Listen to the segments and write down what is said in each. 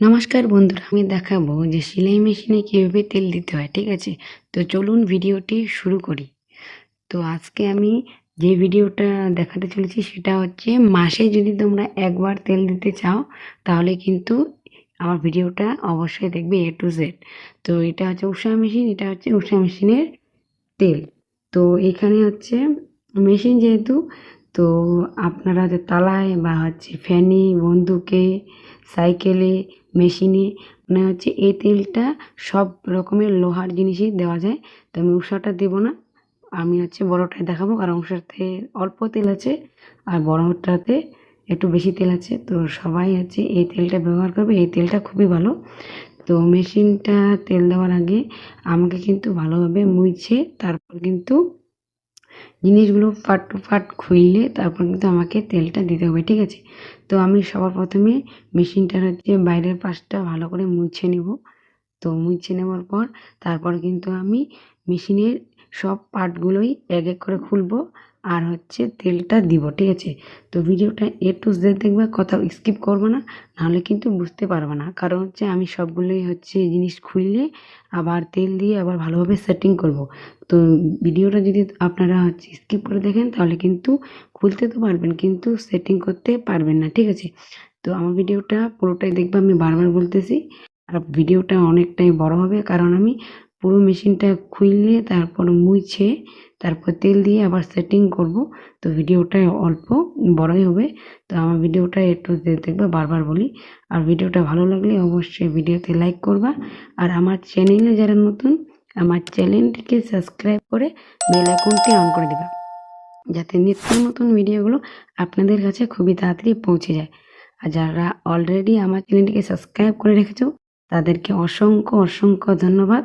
নমস্কার বন্ধুরা, আমি দেখাবো যে সেলাই মেশিনে কীভাবে তেল দিতে হয়, ঠিক আছে? তো চলুন ভিডিওটি শুরু করি। তো আজকে আমি যে ভিডিওটা দেখাতে চলেছি, সেটা হচ্ছে মাসে যদি তোমরা একবার তেল দিতে চাও, তাহলে কিন্তু আমার ভিডিওটা অবশ্যই দেখবে এ টু জেড তো এটা হচ্ছে উষা মেশিন, এটা হচ্ছে উষা মেশিনের তেল। তো এখানে হচ্ছে মেশিন যেহেতু তো আপনারা যে তালায় বা হচ্ছে ফ্যানে, বন্দুকে, সাইকেলে, মেশিনে মানে হচ্ছে এই তেলটা সব রকমের লোহার জিনিসই দেওয়া যায়। তো আমি উষাটা দেবো না। আমি হচ্ছে বড়টাই দেখাবো, কারণ উষাতে অল্প তেল আছে আর বড়টাতে একটু বেশি তেল আছে। তো সবাই হচ্ছে এই তেলটা ব্যবহার করবে, এই তেলটা খুবই ভালো। তো মেশিনটা তেল দেওয়ার আগে আমাকে কিন্তু ভালোভাবে মুছে তারপর কিন্তু জিনিসগুলো পাট টু পাট খুললে তারপর কিন্তু আমাকে তেলটা দিতে হবে, ঠিক আছে? তো আমি সবার প্রথমে মেশিনটার হচ্ছে বাইরের পাশটা ভালো করে মুছে নেব। তো মুছে নেওয়ার পর তারপর কিন্তু আমি মেশিনের সব পার্টগুলোই এক এক করে খুলবো আর হচ্ছে তেলটা দিব, ঠিক আছে? তো ভিডিওটা এ টু জেড দেখবে, কোথাও স্কিপ করব না, নাহলে কিন্তু বুঝতে পারবে না। কারণ হচ্ছে আমি সবগুলোই হচ্ছে জিনিস খুললে আবার তেল দিয়ে আবার ভালোভাবে সেটিং করব। তো ভিডিওটা যদি আপনারা হচ্ছে স্কিপ করে দেখেন, তাহলে কিন্তু খুলতে তো পারবেন, কিন্তু সেটিং করতে পারবেন না, ঠিক আছে? তো আমার ভিডিওটা পুরোটাই দেখবে, আমি বারবার বলতেছি। আর ভিডিওটা অনেকটাই বড় হবে, কারণ আমি পুরো মেশিনটা খুললে তারপর মুছে তারপর তেল দিয়ে আবার সেটিং করব। তো ভিডিওটা অল্প, বড়ই হবে। তো আমার ভিডিওটা একটু দেখবে বারবার বলি। আর ভিডিওটা ভালো লাগলে অবশ্যই ভিডিওতে লাইক করবা। আর আমার চ্যানেলে যারা নতুন, আমার চ্যানেলটিকে সাবস্ক্রাইব করে বেল আইকনটি অন করে দেবা। যাতে নিত্য নতুন ভিডিওগুলো আপনাদের কাছে খুবই তাড়াতাড়ি পৌঁছে যায়। আর যারা অলরেডি আমার চ্যানেলটিকে সাবস্ক্রাইব করে রেখেছো, তাদেরকে অসংখ্য অসংখ্য ধন্যবাদ।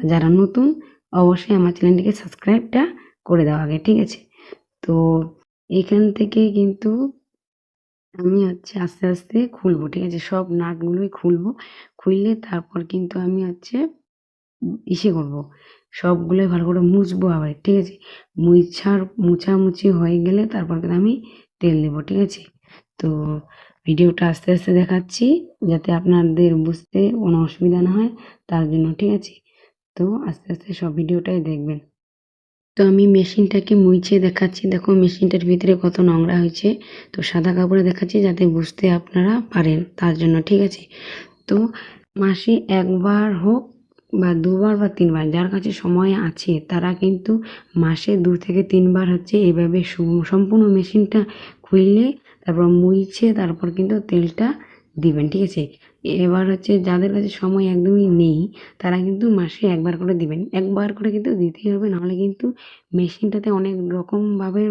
আর যারা নতুন, অবশ্যই আমার চ্যানেলটিকে সাবস্ক্রাইবটা করে দেওয়া আগে, ঠিক আছে? তো এখান থেকে কিন্তু আমি হচ্ছে আস্তে আস্তে খুলবো, ঠিক আছে? সব নাটগুলোই খুলবো, খুললে তারপর কিন্তু আমি হচ্ছে ইসে করব। সবগুলোই ভালো করে মুছবো আবার, ঠিক আছে? মুছার, মুছামুছি হয়ে গেলে তারপর কিন্তু আমি তেল দেবো, ঠিক আছে? তো ভিডিওটা আস্তে আস্তে দেখাচ্ছি, যাতে আপনাদের বুঝতে কোনো অসুবিধা না হয়, তার জন্য, ঠিক আছে? তো আস্তে আস্তে সব ভিডিওটাই দেখবেন। তো আমি মেশিনটাকে মুইছে দেখাচ্ছি। দেখো মেশিনটার ভিতরে কত নোংরা হয়েছে। তো সাদা কাপড়ে দেখাচ্ছি যাতে বুঝতে আপনারা পারেন। তার জন্য, ঠিক আছে? তো মাসে একবার হোক বা দুবার বা তিনবার, যার কাছে সময় আছে, তারা কিন্তু মাসে দু থেকে তিনবার হচ্ছে এভাবে সম্পূর্ণ মেশিনটা খুললে, তারপর মুইছে তারপর কিন্তু তেলটা দিবেন, ঠিক আছে? এবার হচ্ছে যাদের কাছে সময় একদমই নেই, তারা কিন্তু মাসে একবার করে দিবেন। একবার করে কিন্তু দিতেই হবে, নাহলে কিন্তু মেশিনটাতে অনেক রকমভাবে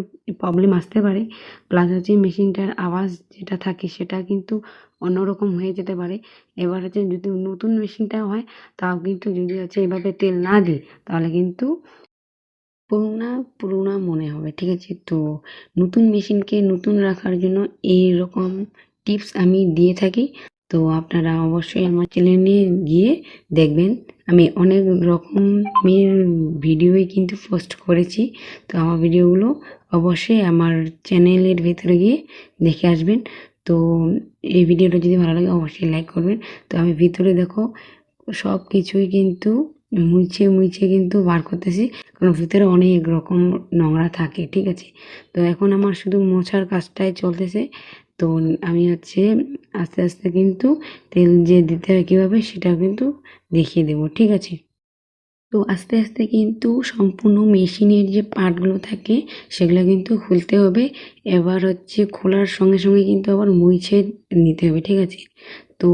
প্রবলেম আসতে পারে। প্লাস হচ্ছে মেশিনটার আওয়াজ যেটা থাকে, সেটা কিন্তু অন্যরকম হয়ে যেতে পারে। এবার হচ্ছে যদি নতুন মেশিনটা হয়, তাও কিন্তু যদি হচ্ছে এভাবে তেল না দিই, তাহলে কিন্তু পুরোনা পুরোনা মনে হবে, ঠিক আছে? তো নতুন মেশিনকে নতুন রাখার জন্য এইরকম টিপস আমি দিয়ে থাকি। তো আপনারা অবশ্যই আমার চ্যানেলে গিয়ে দেখবেন। আমি অনেক রকমের ভিডিওই কিন্তু পোস্ট করেছি। তো আমার ভিডিওগুলো অবশ্যই আমার চ্যানেলের ভেতরে গিয়ে দেখে আসবেন। তো এই ভিডিওটা যদি ভালো লাগে অবশ্যই লাইক করবেন। তো আমি ভিতরে দেখো সব কিছুই কিন্তু মুছে মুছে কিন্তু বার করতেছি। কারণ ভিতরে অনেক রকম নোংরা থাকে, ঠিক আছে? তো এখন আমার শুধু মোছার কাজটাই চলতেছে। তো আমি হচ্ছে আস্তে আস্তে কিন্তু তেল যে দিতে হয় কীভাবে সেটা কিন্তু দেখিয়ে দেবো, ঠিক আছে? তো আস্তে আস্তে কিন্তু সম্পূর্ণ মেশিনের যে পার্টগুলো থাকে সেগুলো কিন্তু খুলতে হবে। এবার হচ্ছে খোলার সঙ্গে সঙ্গে কিন্তু আবার মুছে নিতে হবে, ঠিক আছে? তো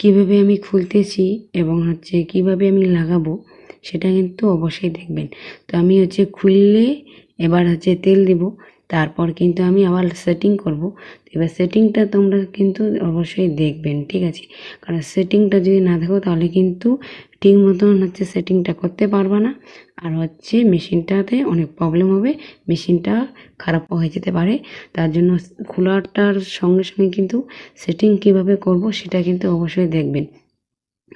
কীভাবে আমি খুলতেছি এবং হচ্ছে কীভাবে আমি লাগাবো সেটা কিন্তু অবশ্যই দেখবেন। তো আমি হচ্ছে খুললে এবার হচ্ছে তেল দেব। তারপর কিন্তু আমি আবার সেটিং করব। এবার সেটিংটা তোমরা কিন্তু অবশ্যই দেখবেন, ঠিক আছে? কারণ সেটিংটা যদি না দেখো, তাহলে কিন্তু ঠিক মতন হচ্ছে সেটিংটা করতে পারবে না। আর হচ্ছে মেশিনটাতে অনেক প্রবলেম হবে, মেশিনটা খারাপ হয়ে যেতে পারে। তার জন্য খোলাটার সঙ্গে সঙ্গে কিন্তু সেটিং কীভাবে করব, সেটা কিন্তু অবশ্যই দেখবেন।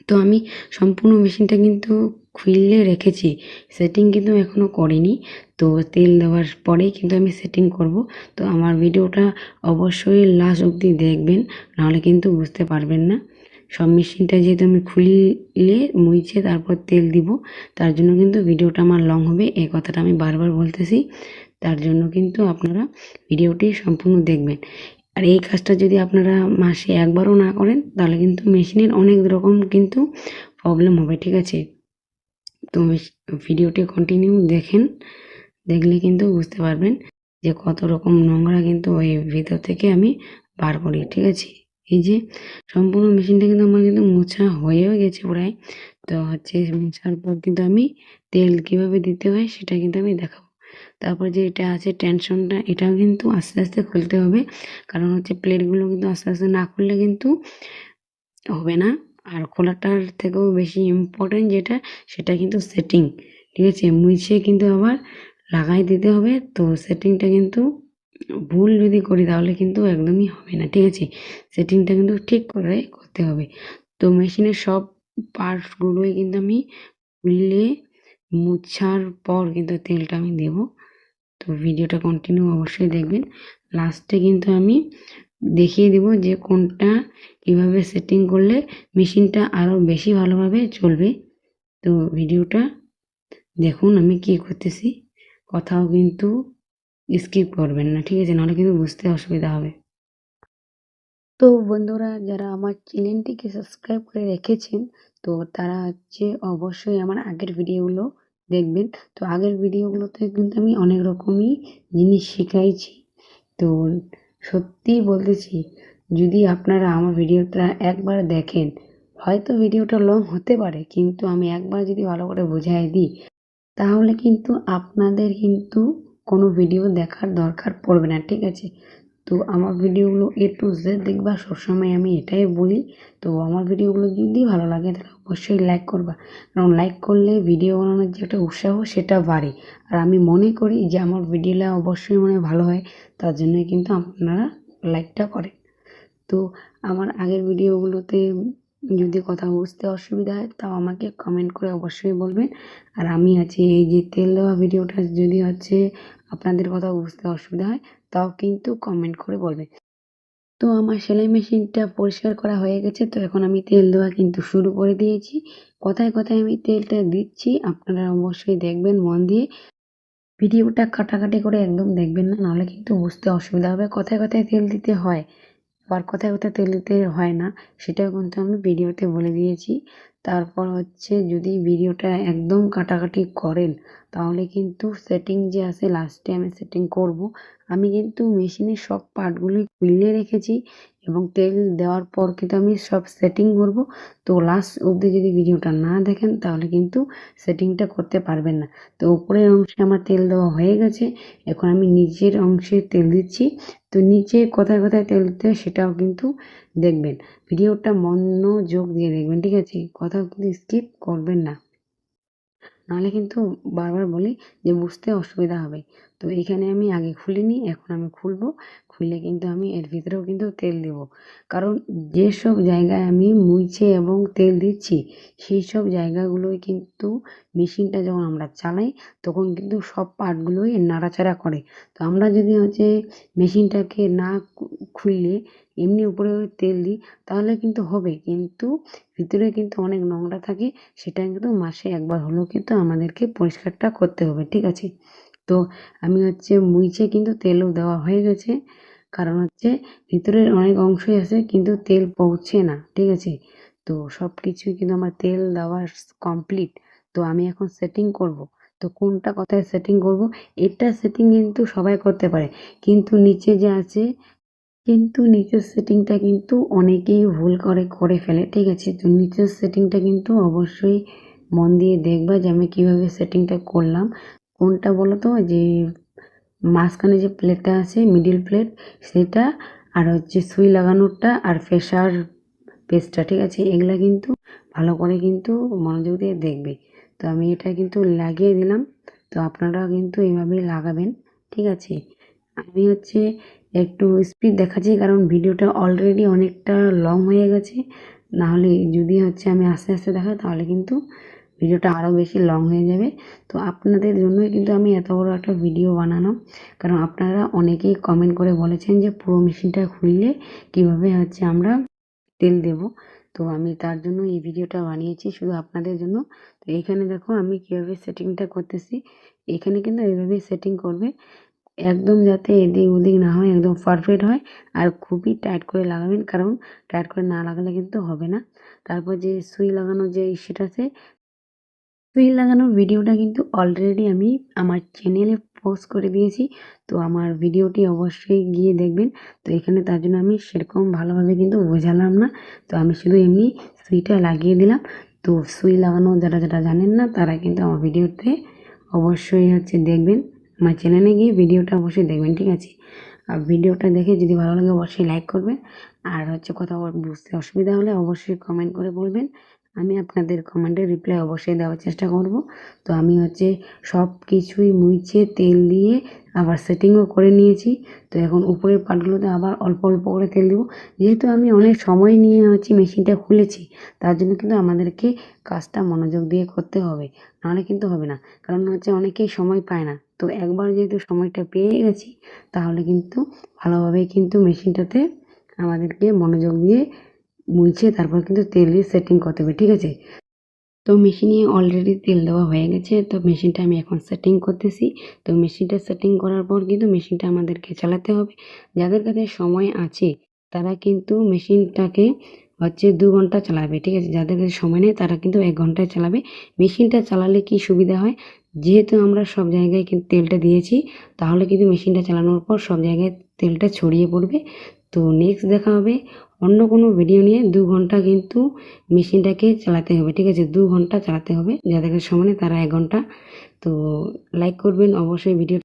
তো আমি সম্পূর্ণ মেশিনটা কিন্তু খুললে রেখেছি। সেটিং কিন্তু এখনও করিনি। তো তেল দেওয়ার পরেই কিন্তু আমি সেটিং করব। তো আমার ভিডিওটা অবশ্যই লাস্ট অবধি দেখবেন, নাহলে কিন্তু বুঝতে পারবেন না। সব মেশিনটা যেহেতু আমি খুললে মুইছে তারপর তেল দিব, তার জন্য কিন্তু ভিডিওটা আমার লং হবে, এই কথাটা আমি বারবার বলতেছি। তার জন্য কিন্তু আপনারা ভিডিওটি সম্পূর্ণ দেখবেন। আর এই কাজটা যদি আপনারা মাসে একবারও না করেন, তাহলে কিন্তু মেশিনের অনেক রকম কিন্তু প্রবলেম হবে, ঠিক আছে? তো ভিডিওটি কন্টিনিউ দেখেন, দেখলে কিন্তু বুঝতে পারবেন যে কত রকম নোংরা কিন্তু ওই ভিতর থেকে আমি বার করি, ঠিক আছে? এই যে সম্পূর্ণ মেশিনটা কিন্তু আমার কিন্তু মোছা হয়েও গেছে প্রায়। তো হচ্ছে মোছার পর কিন্তু আমি তেল কীভাবে দিতে হয় সেটা কিন্তু আমি দেখাবো। তারপর যে এটা আছে টেনশনটা এটাও কিন্তু আস্তে আস্তে খুলতে হবে। কারণ হচ্ছে প্লেটগুলো কিন্তু আস্তে আস্তে না খুললে কিন্তু হবে না। আর খোলাটার থেকেও বেশি ইম্পর্টেন্ট যেটা, সেটা কিন্তু সেটিং ঠিক আছে? মুছে কিন্তু আবার লাগাই দিতে হবে, তো সেটিংটা কিন্তু ভুল যদি করি তাহলে কিন্তু একদমই হবে না, ঠিক আছে? সেটিংটা কিন্তু ঠিক করে করতে হবে। তো মেশিনের সব পার্টসগুলোই কিন্তু আমি খুললে মুছার পর কিন্তু তেলটা আমি দেব। তো ভিডিওটা কন্টিনিউ অবশ্যই দেখবেন। লাস্টে কিন্তু আমি দেখিয়ে দিব যে কোনটা কীভাবে সেটিং করলে মেশিনটা আরও বেশি ভালোভাবে চলবে। তো ভিডিওটা দেখুন আমি কি করতেছি। কথাও কিন্তু স্কিপ করবেন না, ঠিক আছে? নাহলে কিন্তু বুঝতে অসুবিধা হবে। তো বন্ধুরা, যারা আমার চ্যানেলটিকে সাবস্ক্রাইব করে রেখেছেন, তো তারা হচ্ছে অবশ্যই আমার আগের ভিডিওগুলো দেখবেন। তো আগের ভিডিওগুলোতে কিন্তু আমি অনেক রকমই জিনিস শিখাইছি। তো সত্যিই বলতেছি, যদি আপনারা আমার ভিডিওটা একবার দেখেন, হয়তো ভিডিওটা লং হতে পারে, কিন্তু আমি একবার যদি ভালো করে বোঝাই দিই, তাহলে কিন্তু আপনাদের কিন্তু কোনো ভিডিও দেখার দরকার পড়বে না, ঠিক আছে? তো আমার ভিডিওগুলো এ টু জেড দেখবা, সবসময় আমি এটাই বলি। তো আমার ভিডিওগুলো যদি ভালো লাগে, তাহলে অবশ্যই লাইক করবা। কারণ লাইক করলে ভিডিও বানানোর যে একটা উৎসাহ, সেটা বাড়ে। আর আমি মনে করি যে আমার ভিডিওটা অবশ্যই মনে ভালো হয়, তার জন্যই কিন্তু আপনারা লাইকটা করেন তো আমার আগের ভিডিওগুলোতে যদি কথা বুঝতে অসুবিধা হয়, তাও আমাকে কমেন্ট করে অবশ্যই বলবেন। আর আমি আছি এই যে তেল দেওয়া ভিডিওটা যদি হচ্ছে আপনাদের কথা বুঝতে অসুবিধা হয় তাও কিন্তু কমেন্ট করে বলবে। তো আমার সেলাই মেশিনটা পরিষ্কার করা হয়ে গেছে, তো এখন আমি তেল দেওয়া কিন্তু শুরু করে দিয়েছি। কথায় কথায় আমি তেলটা দিচ্ছি, আপনারা অবশ্যই দেখবেন মন দিয়ে। ভিডিওটা কাটাকাটি করে একদম দেখবেন না, নাহলে কিন্তু বুঝতে অসুবিধা হবে। কথায় কথায় তেল দিতে হয়, আবার কথায় কোথায় তেল দিতে হয় না, সেটাও কিন্তু আমি ভিডিওতে বলে দিয়েছি। তারপর হচ্ছে যদি ভিডিওটা একদম কাটাকাটি করেন, তাহলে কিন্তু সেটিং যে আছে লাস্টে আমি সেটিং করব। আমি কিন্তু মেশিনের সব পার্টগুলি খুলে রেখেছি। এবং তেল দেওয়ার পর কিন্তু আমি সব সেটিং করব। তো লাস্ট অবধি যদি ভিডিওটা না দেখেন, তাহলে কিন্তু সেটিংটা করতে পারবেন না। তো উপরের অংশে আমার তেল দেওয়া হয়ে গেছে। এখন আমি নিচের অংশে তেল দিচ্ছি। তো নিচে কোথায় কোথায় তেল দিতে সেটাও কিন্তু দেখবেন। ভিডিওটা মনোযোগ দিয়ে দেখবেন, ঠিক আছে? কথা কিন্তু স্কিপ করবেন না। নাহলে কিন্তু বারবার বলি যে বুঝতে অসুবিধা হবে। তো এখানে আমি আগে খুলিনি এখন আমি খুলবো। খুলে কিন্তু আমি এর ভিতরেও কিন্তু তেল দেব। কারণ যেসব জায়গায় আমি মুছে এবং তেল দিচ্ছি সেই সব জায়গাগুলোই কিন্তু মেশিনটা যখন আমরা চালাই, তখন কিন্তু সব পার্টগুলোই নাড়াচাড়া করে। তো আমরা যদি হচ্ছে মেশিনটাকে না খুললে, এমনি উপরে তেল দিই, তাহলে কিন্তু হবে। কিন্তু ভিতরে কিন্তু অনেক নোংরা থাকে, সেটা কিন্তু মাসে একবার হলেও কিন্তু আমাদেরকে পরিষ্কারটা করতে হবে, ঠিক আছে? তো আমি হচ্ছে মুইছে কিন্তু তেলও দেওয়া হয়ে গেছে। কারণ হচ্ছে ভিতরের অনেক অংশই আছে কিন্তু তেল পৌঁছে না, ঠিক আছে? তো সব কিছুই কিন্তু আমার তেল দেওয়া কমপ্লিট তো আমি এখন সেটিং করব। তো কোনটা কোথায় সেটিং করব? এটা সেটিং কিন্তু সবাই করতে পারে। কিন্তু নিচে যে আছে, কিন্তু নিচের সেটিংটা কিন্তু অনেকেই ভুল করে করে ফেলে, ঠিক আছে? তো নিচের সেটিংটা কিন্তু অবশ্যই মন দিয়ে দেখবা যে আমি কীভাবে সেটিংটা করলাম। কোনটা বলো তো যে মাঝখানে যে প্লেটটা আছে মিডিল প্লেট সেটা, আর হচ্ছে সুই লাগানোরটা, আর ফেসার পেস্টটা ঠিক আছে? এগুলা কিন্তু ভালো করে কিন্তু মনোযোগ দিয়ে দেখবে। তো আমি এটা কিন্তু লাগিয়ে দিলাম। তো আপনারা কিন্তু এইভাবেই লাগাবেন, ঠিক আছে? আমি হচ্ছে একটু স্পিড দেখাচ্ছি, কারণ ভিডিওটা অলরেডি অনেকটা লং হয়ে গেছে। নাহলে যদি হচ্ছে আমি আস্তে আস্তে দেখাই, তাহলে কিন্তু ভিডিওটা আরও বেশি লং হয়ে যাবে। তো আপনাদের জন্যই কিন্তু আমি এত বড় একটা ভিডিও বানানো কারণ আপনারা অনেকেই কমেন্ট করে বলেছেন যে পুরো মেশিনটা খুললে কীভাবে হচ্ছে আমরা তেল দেব। তো আমি তার জন্য এই ভিডিওটা বানিয়েছি শুধু আপনাদের জন্য। তো এখানে দেখো আমি কীভাবে সেটিংটা করতেছি। এখানে কিন্তু এইভাবেই সেটিং করবে। একদম যাতে এদিক ওদিক না হয়, একদম পারফেক্ট হয়। আর খুবই টাইট করে লাগাবেন। কারণ টাইট করে না লাগালে কিন্তু হবে না। তারপর যে সুই লাগানো যে সেটা আছে সুই লাগানোর ভিডিওটা কিন্তু অলরেডি আমি আমার চ্যানেলে পোস্ট করে দিয়েছি। তো আমার ভিডিওটি অবশ্যই গিয়ে দেখবেন। তো এখানে তার জন্য আমি সেরকম ভালোভাবে কিন্তু বোঝালাম না। তো আমি শুধু এমনি সুইটা লাগিয়ে দিলাম। তো সুই লাগানো যারা যারা জানেন না, তারা কিন্তু আমার ভিডিওতে অবশ্যই হচ্ছে দেখবেন। আমার চ্যানেলে গিয়ে ভিডিওটা অবশ্যই দেখবেন, ঠিক আছে? আর ভিডিওটা দেখে যদি ভালো লাগে, অবশ্যই লাইক করবেন। আর হচ্ছে কথা বুঝতে অসুবিধা হলে অবশ্যই কমেন্ট করে বলবেন। আমি আপনাদের কমেন্টের রিপ্লাই অবশ্যই দেওয়ার চেষ্টা করব। তো আমি হচ্ছে সব কিছুই মুছে, তেল দিয়ে আবার সেটিংও করে নিয়েছি। তো এখন উপরের পার্টগুলোতে আবার অল্প অল্প করে তেল দেবো। যেহেতু আমি অনেক সময় নিয়ে হচ্ছে মেশিনটা খুলেছি, তার জন্য কিন্তু আমাদেরকে কাজটা মনোযোগ দিয়ে করতে হবে। নাহলে কিন্তু হবে না, কারণ হচ্ছে অনেকেই সময় পায় না। তো একবার যেহেতু সময়টা পেয়ে গেছি, তাহলে কিন্তু ভালোভাবে কিন্তু মেশিনটাতে আমাদেরকে মনোযোগ দিয়ে মুছে তারপর কিন্তু তেল সেটিং করতে হবে, ঠিক আছে? তো মেশিনে অলরেডি তেল দেওয়া হয়ে গেছে, তো মেশিনটা আমি এখন সেটিং করতেছি। তো মেশিনটা সেটিং করার পর কিন্তু মেশিনটা আমাদেরকে চালাতে হবে। যাদের কাছে সময় আছে, তারা কিন্তু মেশিনটাকে হচ্ছে দু ঘণ্টা চালাবে, ঠিক আছে? যাদের কাছে সময় নেই, তারা কিন্তু এক ঘন্টায় চালাবে। মেশিনটা চালালে কি সুবিধা হয়? যেহেতু আমরা সব জায়গায় কিন্তু তেলটা দিয়েছি, তাহলে কিন্তু মেশিনটা চালানোর পর সব জায়গায় তেলটা ছড়িয়ে পড়বে। তো নেক্সট দেখা হবে অন্য কোনো ভিডিও নিয়ে দু ঘণ্টা কিন্তু মেশিনটাকে চালাতে হবে, ঠিক আছে? দু ঘণ্টা চালাতে হবে। যাদের সমানে তারা এক ঘণ্টা। তো লাইক করবেন, অবশ্যই ভিডিও